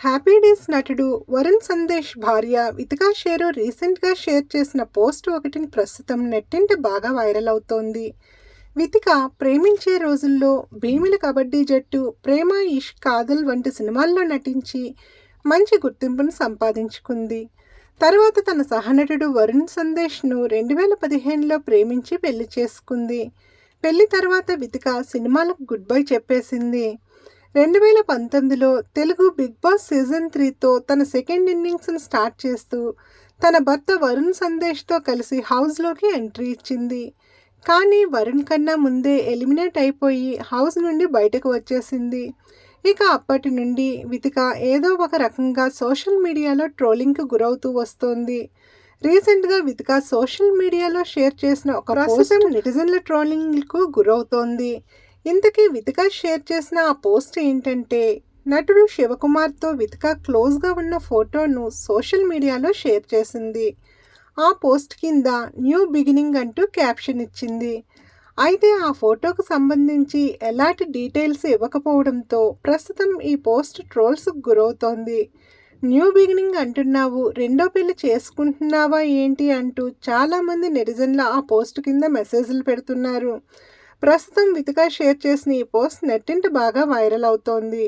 Happy days నటుడు వరుణ్ సందేశ్ భార్య వితికా షేరు రీసెంట్గా షేర్ చేసిన పోస్ట్ ఒకటిని ప్రస్తుతం నెట్టింట బాగా వైరల్ అవుతోంది. వితిక ప్రేమించే రోజుల్లో భీమిల కబడ్డీ జట్టు ప్రేమ ఇష్ కాదల్ వంటి సినిమాల్లో నటించి మంచి గుర్తింపును సంపాదించుకుంది. తర్వాత తన సహనటుడు వరుణ్ సందేశ్ను రెండు వేల పదిహేనులో ప్రేమించి పెళ్ళి చేసుకుంది. పెళ్ళి తర్వాత వితిక సినిమాలకు గుడ్ బై చెప్పేసింది. రెండు వేల పంతొమ్మిదిలో తెలుగు బిగ్ బాస్ సీజన్ త్రీతో తన సెకండ్ ఇన్నింగ్స్ను స్టార్ట్ చేస్తూ తన భర్త వరుణ్ సందేశ్తో కలిసి హౌస్లోకి ఎంట్రీ ఇచ్చింది. కానీ వరుణ్ కన్నా ముందే ఎలిమినేట్ అయిపోయి హౌస్ నుండి బయటకు వచ్చేసింది. ఇక అప్పటి నుండి వితిక ఏదో ఒక రకంగా సోషల్ మీడియాలో ట్రోలింగ్కి గురవుతూ వస్తోంది. రీసెంట్గా వితిక సోషల్ మీడియాలో షేర్ చేసిన ఒక ప్రస్తుతం నెటిజన్ల ట్రోలింగ్కు గురవుతోంది. ఇంతకీ వితికా షేర్ చేసిన ఆ పోస్ట్ ఏంటంటే నటుడు శివకుమార్తో వితికా క్లోజ్గా ఉన్న ఫోటోను సోషల్ మీడియాలో షేర్ చేసింది. ఆ పోస్ట్ కింద న్యూ బిగినింగ్ అంటూ క్యాప్షన్ ఇచ్చింది. అయితే ఆ ఫోటోకు సంబంధించి ఎలాంటి డీటెయిల్స్ ఇవ్వకపోవడంతో ప్రస్తుతం ఈ పోస్ట్ ట్రోల్స్కు గురవుతోంది. న్యూ బిగినింగ్ అంటున్నావు రెండో పెళ్ళి చేసుకుంటున్నావా ఏంటి అంటూ చాలామంది నెటిజన్లు ఆ పోస్ట్ కింద మెసేజ్లు పెడుతున్నారు. ప్రస్తుతం వితిక షేర్ చేసిన ఈ పోస్ట్ నెట్టింటి బాగా వైరల్ అవుతోంది.